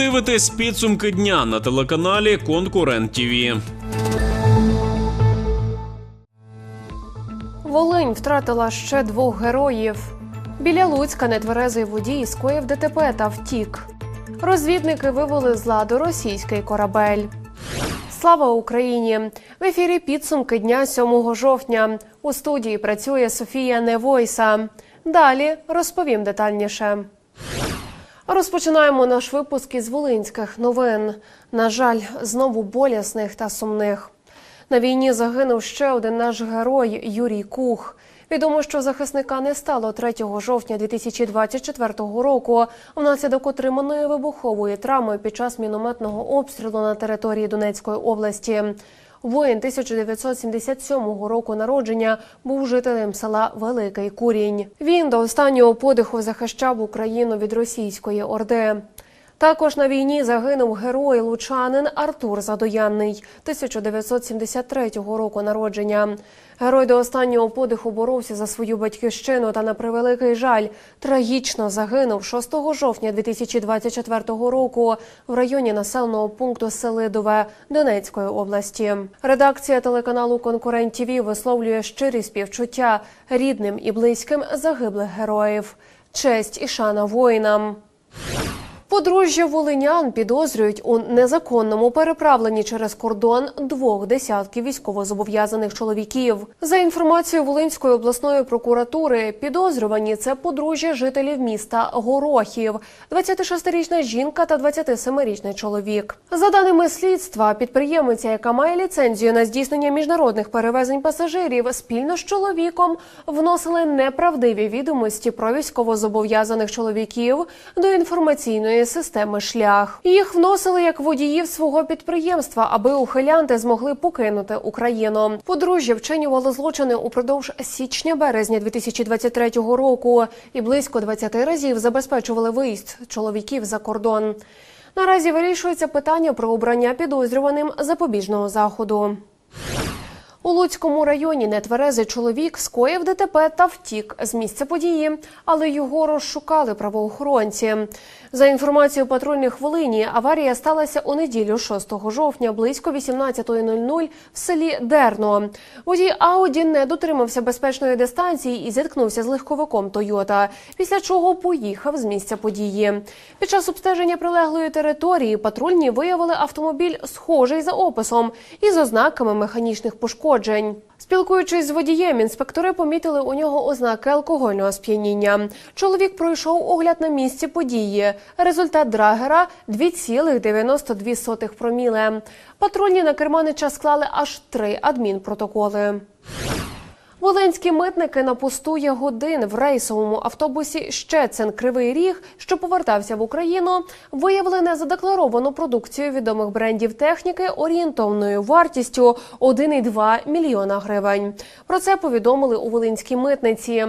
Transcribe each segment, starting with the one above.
дивитесь підсумки дня на телеканалі Конкурент ТІВІ. Волинь втратила ще двох героїв. Біля Луцька нетверезий водій скоїв ДТП та втік. Розвідники вивели з ладу російський корабель. Слава Україні! В ефірі підсумки дня 7 жовтня. У студії працює Софія Невойса. Далі розповім детальніше. Розпочинаємо наш випуск із волинських новин. На жаль, знову болісних та сумних. На війні загинув ще один наш герой Юрій Кух. Відомо, що захисника не стало 3 жовтня 2024 року внаслідок отриманої вибухової травми під час мінометного обстрілу на території Донецької області. Воїн 1977 року народження був жителем села Великий Курінь. Він до останнього подиху захищав Україну від російської орди. Також на війні загинув герой лучанин Артур Задоянний 1973 року народження. Герой до останнього подиху боровся за свою батьківщину та на превеликий жаль трагічно загинув 6 жовтня 2024 року в районі населеного пункту Селидове Донецької області. Редакція телеканалу Конкурент ТІВІ висловлює щирі співчуття рідним і близьким загиблих героїв. Честь і шана воїнам. Подружжя волинян підозрюють у незаконному переправленні через кордон двох десятків військовозобов'язаних чоловіків. За інформацією Волинської обласної прокуратури, підозрювані це подружжя жителів міста Горохів, 26-річна жінка та 27-річний чоловік. За даними слідства, підприємиця, яка має ліцензію на здійснення міжнародних перевезень пасажирів, спільно з чоловіком вносили неправдиві відомості про військовозобов'язаних чоловіків до інформаційної системи шлях. Їх вносили як водіїв свого підприємства, аби ухилянти змогли покинути Україну. Подружжя вчинювало злочини упродовж січня-березня 2023 року і близько 20 разів забезпечували виїзд чоловіків за кордон. Наразі вирішується питання про обрання підозрюваним запобіжного заходу. У Луцькому районі нетверезий чоловік скоїв ДТП та втік з місця події, але його розшукали правоохоронці. За інформацією патрульних Волині, аварія сталася у неділю 6 жовтня близько 18.00 в селі Дерно. Водій Ауді не дотримався безпечної дистанції і зіткнувся з легковиком Тойота, після чого поїхав з місця події. Під час обстеження прилеглої території патрульні виявили автомобіль схожий за описом і з ознаками механічних пошкоджень. Спілкуючись з водієм, інспектори помітили у нього ознаки алкогольного сп'яніння. Чоловік пройшов огляд на місці події. Результат драгера 2,92 проміле. Патрульні на керманича склали аж три адмінпротоколи. Волинські митники на посту годин в рейсовому автобусі Щецин Кривий Ріг, що повертався в Україну, виявили незадекларовану продукцію відомих брендів техніки орієнтовною вартістю 1,2 мільйона гривень. Про це повідомили у Волинській митниці.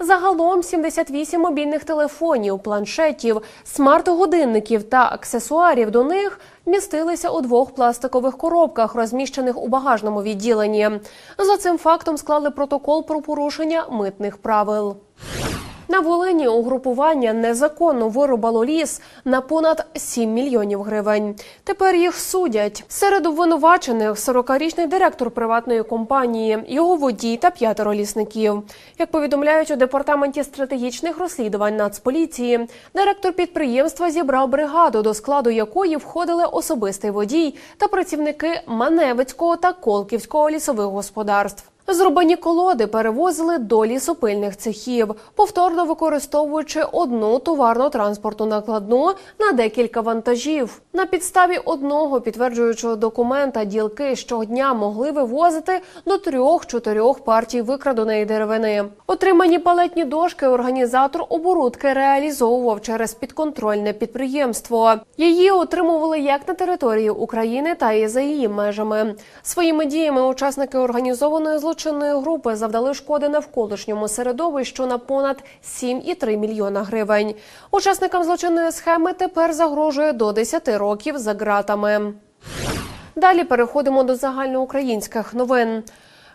Загалом 78 мобільних телефонів, планшетів, смарт-годинників та аксесуарів до них містилися у двох пластикових коробках, розміщених у багажному відділенні. За цим фактом склали протокол про порушення митних правил. На Волині угрупування незаконно вирубало ліс на понад 7 мільйонів гривень. Тепер їх судять. Серед обвинувачених 40-річний директор приватної компанії, його водій та п'ятеро лісників. Як повідомляють у департаменті стратегічних розслідувань Нацполіції, директор підприємства зібрав бригаду, до складу якої входили особистий водій та працівники Маневицького та Колківського лісових господарств. Зрубані колоди перевозили до лісопильних цехів, повторно використовуючи одну товарно-транспортну накладну на декілька вантажів. На підставі одного підтверджуючого документа ділки щодня могли вивозити до трьох-чотирьох партій викраденої деревини. Отримані палетні дошки організатор оборудки реалізовував через підконтрольне підприємство. Її отримували як на території України, та і за її межами. Своїми діями учасники організованої злочинної групи завдали шкоди навколишньому середовищу на понад 7,3 мільйона гривень. Учасникам злочинної схеми тепер загрожує до 10 років за ґратами. Далі переходимо до загальноукраїнських новин.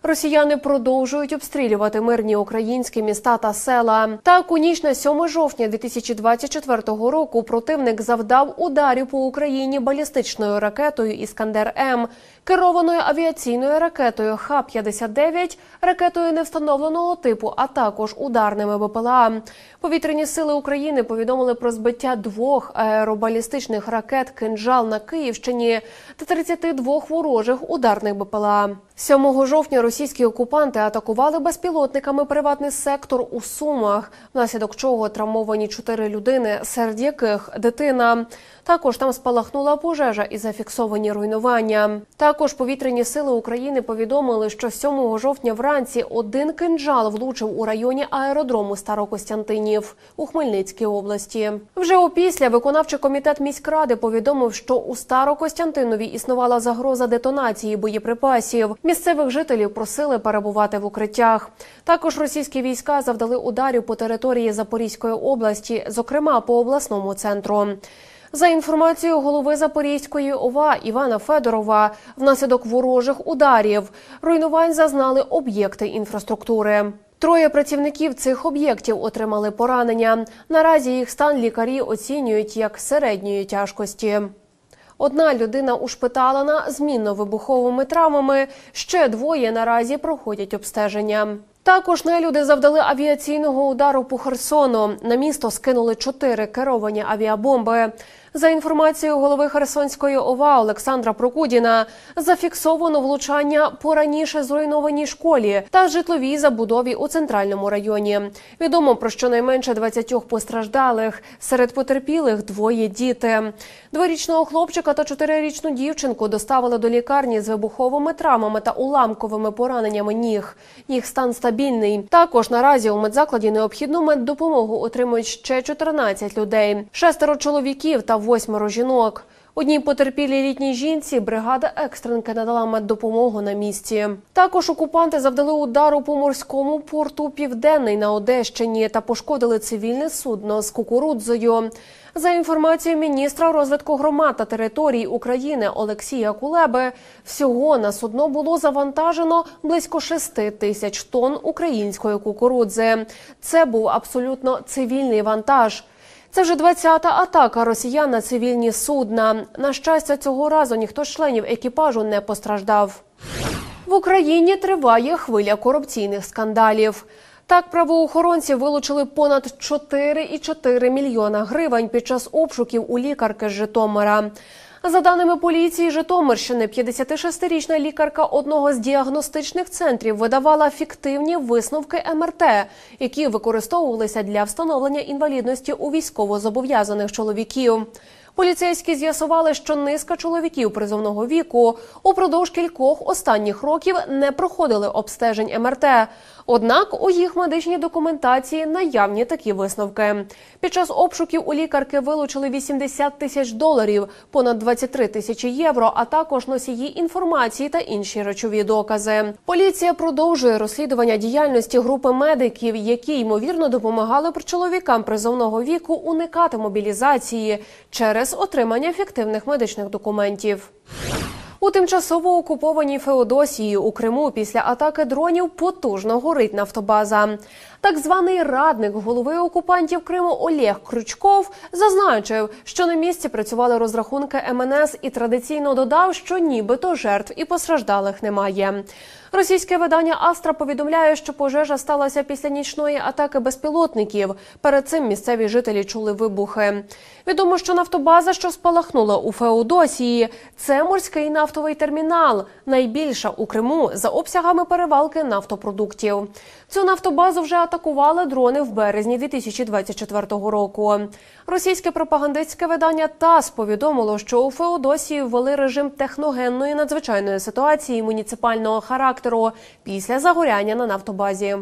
Росіяни продовжують обстрілювати мирні українські міста та села. Так, у ніч на 7 жовтня 2024 року противник завдав ударів по Україні балістичною ракетою Іскандер М, керованою авіаційною ракетою Х-59, ракетою невстановленого типу, а також ударними БПЛА. Повітряні сили України повідомили про збиття двох аеробалістичних ракет «Кинжал» на Київщині та 32 ворожих ударних БПЛА. 7 жовтня російські окупанти атакували безпілотниками приватний сектор у Сумах, внаслідок чого травмовані чотири людини, серед яких дитина. Також там спалахнула пожежа і зафіксовані руйнування. Також повітряні сили України повідомили, що 7 жовтня вранці один кинджал влучив у районі аеродрому Старокостянтинів у Хмельницькій області. Вже опісля виконавчий комітет міськради повідомив, що у Старокостянтинові існувала загроза детонації боєприпасів. Місцевих жителів просили перебувати в укриттях. Також російські війська завдали ударів по території Запорізької області, зокрема по обласному центру. За інформацією голови Запорізької ОВА Івана Федорова, внаслідок ворожих ударів руйнувань зазнали об'єкти інфраструктури. Троє працівників цих об'єктів отримали поранення. Наразі їх стан лікарі оцінюють як середньої тяжкості. Одна людина ушпиталена з мінно-вибуховими травмами. Ще двоє наразі проходять обстеження. Також нелюди завдали авіаційного удару по Херсону. На місто скинули чотири керовані авіабомби. За інформацією голови Херсонської ОВА Олександра Прокудіна, зафіксовано влучання по раніше зруйнованій школі та житловій забудові у центральному районі. Відомо про щонайменше 20 постраждалих. Серед потерпілих двоє діти. Дворічного хлопчика та чотирирічну дівчинку доставили до лікарні з вибуховими травмами та уламковими пораненнями ніг. Їх стан стабільний. Також наразі у медзакладі необхідну меддопомогу отримують ще 14 людей: шестеро чоловіків та восьмеро жінок. Одній потерпілій літній жінці бригада екстренки надала меддопомогу на місці. Також окупанти завдали удару по морському порту Південний на Одещині та пошкодили цивільне судно з кукурудзою. За інформацією міністра розвитку громад та територій України Олексія Кулеби, всього на судно було завантажено близько 6 тисяч тонн української кукурудзи. Це був абсолютно цивільний вантаж. Це вже 20-та атака росіян на цивільні судна. На щастя, цього разу ніхто з членів екіпажу не постраждав. В Україні триває хвиля корупційних скандалів. Так, правоохоронці вилучили понад 4,4 мільйона гривень під час обшуків у лікарки з Житомира. За даними поліції Житомирщини, 56-річна лікарка одного з діагностичних центрів видавала фіктивні висновки МРТ, які використовувалися для встановлення інвалідності у військовозобов'язаних чоловіків. Поліцейські з'ясували, що низка чоловіків призовного віку упродовж кількох останніх років не проходили обстежень МРТ. Однак у їх медичній документації наявні такі висновки. Під час обшуків у лікарки вилучили 80 тисяч доларів, понад 23 тисячі євро, а також носії інформації та інші речові докази. Поліція продовжує розслідування діяльності групи медиків, які ймовірно допомагали чоловікам призовного віку уникати мобілізації через отримання фіктивних медичних документів. У тимчасово окупованій Феодосії у Криму після атаки дронів потужно горить нафтобаза. Так званий радник голови окупантів Криму Олег Крючков зазначив, що на місці працювали розрахунки МНС і традиційно додав, що нібито жертв і постраждалих немає. Російське видання Астра повідомляє, що пожежа сталася після нічної атаки безпілотників. Перед цим місцеві жителі чули вибухи. Відомо, що нафтобаза, що спалахнула у Феодосії, це морський нафтовий термінал, найбільша у Криму за обсягами перевалки нафтопродуктів. Цю нафтобазу вже атакували дрони в березні 2024 року. Російське пропагандистське видання ТАСС повідомило, що у Феодосії ввели режим техногенної надзвичайної ситуації муніципального характеру після загоряння на нафтобазі.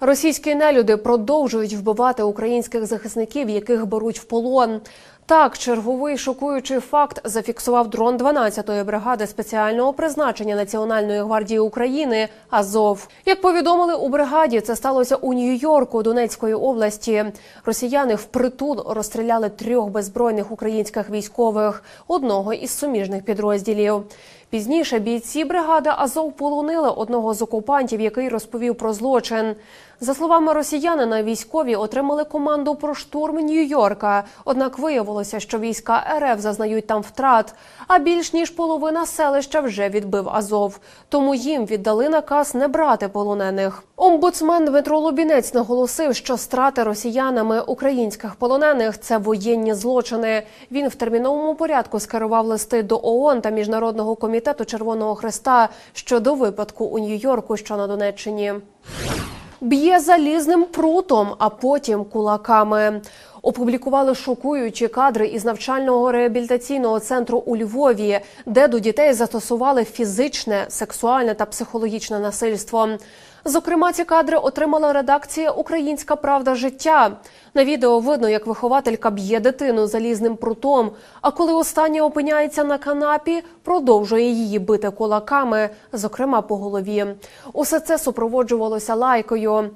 Російські нелюди продовжують вбивати українських захисників, яких беруть в полон. Так, черговий шокуючий факт зафіксував дрон 12-ї бригади спеціального призначення Національної гвардії України Азов. Як повідомили у бригаді, це сталося у Нью-Йорку Донецької області. Росіяни впритул розстріляли трьох беззбройних українських військових, одного із суміжних підрозділів. Пізніше бійці бригади Азов полонили одного з окупантів, який розповів про злочин. За словами росіянина, військові отримали команду про штурм Нью-Йорка. Однак виявилося, що війська РФ зазнають там втрат. А більш ніж половина селища вже відбив Азов. Тому їм віддали наказ не брати полонених. Омбудсмен Дмитро Лубінець наголосив, що страти росіянами українських полонених це воєнні злочини. Він в терміновому порядку скерував листи до ООН та Міжнародного комітету Червоного Хреста щодо випадку у Нью-Йорку, що на Донеччині. Б'є залізним прутом, а потім кулаками. Опублікували шокуючі кадри із навчального реабілітаційного центру у Львові, де до дітей застосували фізичне, сексуальне та психологічне насильство. Зокрема, ці кадри отримала редакція Українська Правда життя. На відео видно, як вихователька б'є дитину залізним прутом. А коли остання опиняється на канапі, продовжує її бити кулаками, зокрема по голові. Усе це супроводжувалося лайкою.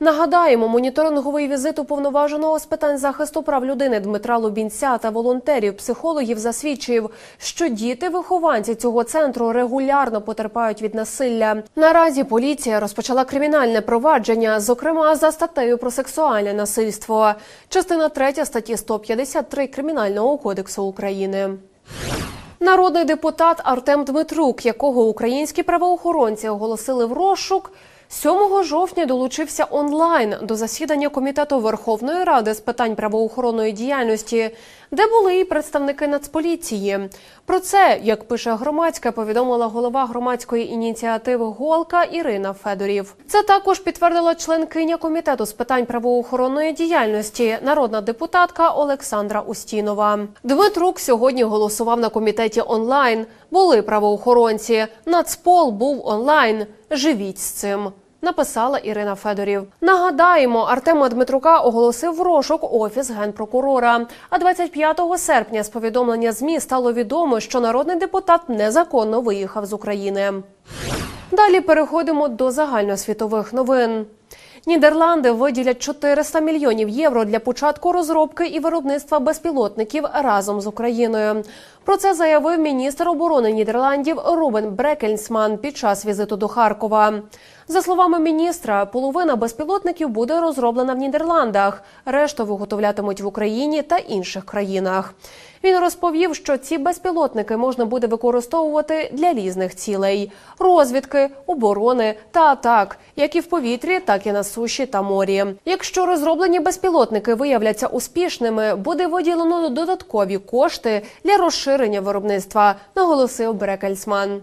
Нагадаємо, моніторинговий візит уповноваженого з питань захисту прав людини Дмитра Лубінця та волонтерів психологів засвідчив, що діти вихованці цього центру регулярно потерпають від насилля. Наразі поліція розпочала кримінальне провадження, зокрема за статтею про сексуальне насильство, частина 3 статті 153 кримінального кодексу України. Народний депутат Артем Дмитрук, якого українські правоохоронці оголосили в розшук, 7 жовтня долучився онлайн до засідання комітету Верховної Ради з питань правоохоронної діяльності, де були і представники Нацполіції. Про це, як пише громадське, повідомила голова громадської ініціативи Голка Ірина Федорів. Це також підтвердила членкиня комітету з питань правоохоронної діяльності, народна депутатка Олександра Устінова. Дмитрук сьогодні голосував на комітеті онлайн. Були правоохоронці. Нацпол був онлайн. Живіть з цим. Написала Ірина Федорів. Нагадаємо, Артема Дмитрука оголосив в розшук офіс генпрокурора. А 25 серпня з повідомлення змі стало відомо, що народний депутат незаконно виїхав з України. Далі переходимо до загальносвітових новин. Нідерланди виділять 400 мільйонів євро для початку розробки і виробництва безпілотників разом з Україною. Про це заявив міністр оборони Нідерландів Рубен Брекельсман під час візиту до Харкова. За словами міністра, половина безпілотників буде розроблена в Нідерландах, решту виготовлятимуть в Україні та інших країнах. Він розповів, що ці безпілотники можна буде використовувати для різних цілей: розвідки, оборони та атак, як і в повітрі, так і на суші та морі. Якщо розроблені безпілотники виявляться успішними, буде виділено додаткові кошти для розширення виробництва, наголосив Брекельсман.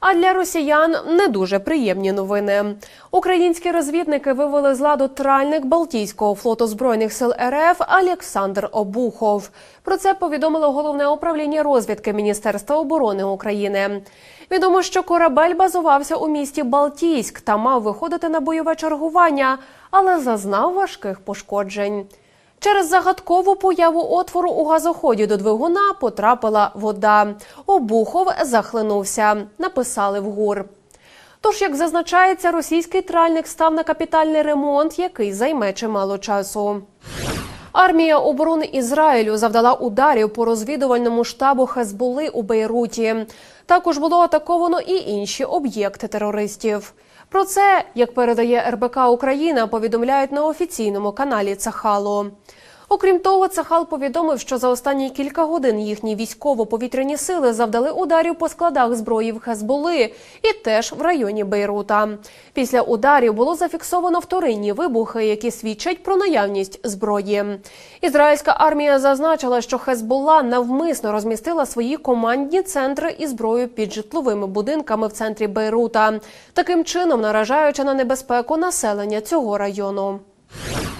А для росіян не дуже приємні новини. Українські розвідники вивели з ладу тральник Балтійського флоту збройних сил РФ Олександр Обухов. Про це повідомило головне управління розвідки Міністерства оборони України. Відомо, що корабель базувався у місті Балтійськ та мав виходити на бойове чергування, але зазнав важких пошкоджень. Через загадкову появу отвору у газоході до двигуна потрапила вода. Обухов захлинувся. Написали в ГУР. Тож, як зазначається, російський тральник став на капітальний ремонт, який займе чимало часу. Армія оборони Ізраїлю завдала ударів по розвідувальному штабу Хезболи у Бейруті. Також було атаковано і інші об'єкти терористів. Про це, як передає РБК Україна, повідомляють на офіційному каналі Цахалу. Окрім того, Цахал повідомив, що за останні кілька годин їхні військово-повітряні сили завдали ударів по складах зброї в Хезболи і теж в районі Бейрута. Після ударів було зафіксовано вторинні вибухи, які свідчать про наявність зброї. Ізраїльська армія зазначила, що Хезболла навмисно розмістила свої командні центри і зброю під житловими будинками в центрі Бейрута, таким чином наражаючи на небезпеку населення цього району.